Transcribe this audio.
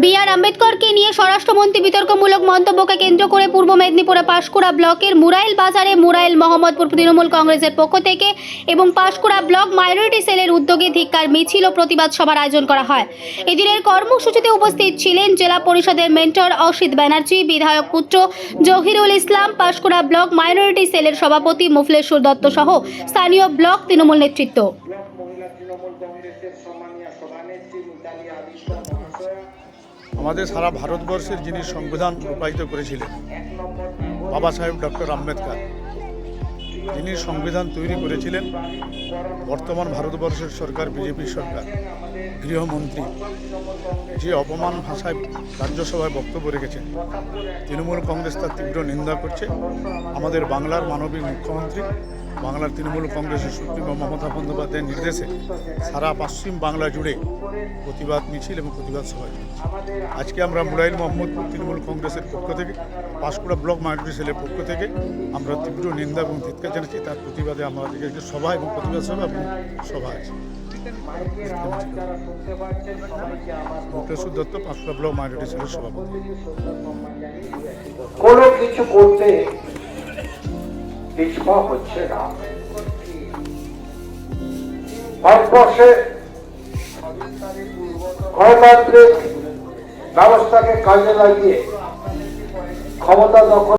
B আর আম্বেদকরকে নিয়ে স্বরাষ্ট্রমন্ত্রী বিতর্কমূলক মন্তব্যকে কেন্দ্র করে পূর্ব মেদিনীপুরে পাশকুড়া ব্লকের মুরাইল বাজারে মুরাইল মোহাম্মদপুর তৃণমূল কংগ্রেসের পক্ষ থেকে এবং পাশকুড়া ব্লক মাইনরিটি সেলের উদ্যোগে ধিক্কার, মিছিল ও প্রতিবাদ সভার আয়োজন করা হয়। এদিনের কর্মসূচিতে উপস্থিত ছিলেন জেলা পরিষদের মেন্টর অসিত ব্যানার্জি, বিধায়ক পুত্র জহিরুল ইসলাম, পাশকুড়া ব্লক মাইনরিটি সেলের সভাপতি মুফলেশ্বর দত্ত সহ স্থানীয় ব্লক তৃণমূল নেতৃত্ব। আমাদের সারা ভারতবর্ষের যিনি সংবিধান রূপায়িত করেছিলেন, বাবা সাহেব ডক্টর আম্বেদকর, যিনি সংবিধান তৈরি করেছিলেন, বর্তমান ভারতবর্ষের সরকার, বিজেপি সরকার, গৃহমন্ত্রী, যে অপমান ভাষায় রাজ্যসভায় বক্তব্য রেখেছেন, তৃণমূল কংগ্রেস তার তীব্র নিন্দা করছে, আমাদের বাংলার মানবিক মুখ্যমন্ত্রী বাংলার তৃণমূল কংগ্রেসের সুপ্রিমো মমতা বন্দ্যোপাধ্যায়ের নির্দেশে সারা পশ্চিম বাংলা জুড়ে প্রতিবাদ মিছিল এবং প্রতিবাদ সভা আজকে আমরা মুরাইল মোহাম্মদপুর তৃণমূল কংগ্রেসের পক্ষ থেকে, পাঁশকুড়া ব্লক মাইনরিটি সেলের পক্ষ থেকে আমরা তীব্র নিন্দা এবং ধিক্কার জানাচ্ছি। তার প্রতিবাদে আমাদের একটি সভা এবং প্রতিবাদ সভা এবং সভা আছে। মুক্তেশ্বর দত্ত ব্লক সভাপতি। কোনো কিছু করতে পিছপা হচ্ছে না। ভারতবর্ষে গণতান্ত্রিক ব্যবস্থাকে কাজে লাগিয়ে ক্ষমতা দখল